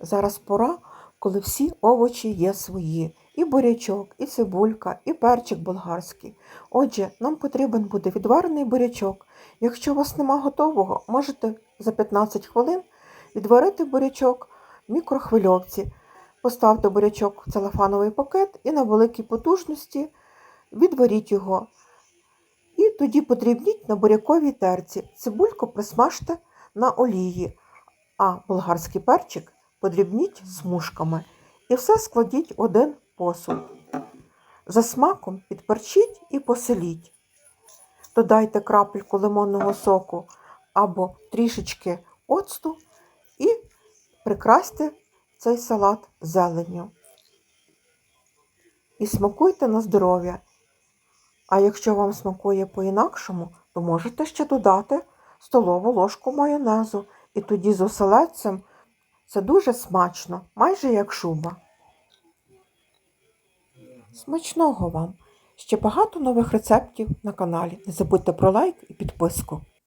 Зараз пора, коли всі овочі є свої. І бурячок, і цибулька, і перчик болгарський. Отже, нам потрібен буде відварений бурячок. Якщо у вас нема готового, можете за 15 хвилин відварити бурячок в мікрохвильовці. Поставте бурячок в целофановий пакет і на великій потужності відваріть його. І тоді подрібніть на буряковій терці. Цибульку присмажте на олії, а болгарський перчик подрібніть смужками. І все складіть один посуд. За смаком підперчіть і поселіть. Додайте крапельку лимонного соку або трішечки оцту і прикрасьте цей салат зеленню. І смакуйте на здоров'я. А якщо вам смакує по-інакшому, то можете ще додати столову ложку майонезу. І тоді з оселедцем це дуже смачно, майже як шуба. Смачного вам! Ще багато нових рецептів на каналі. Не забудьте про лайк і підписку.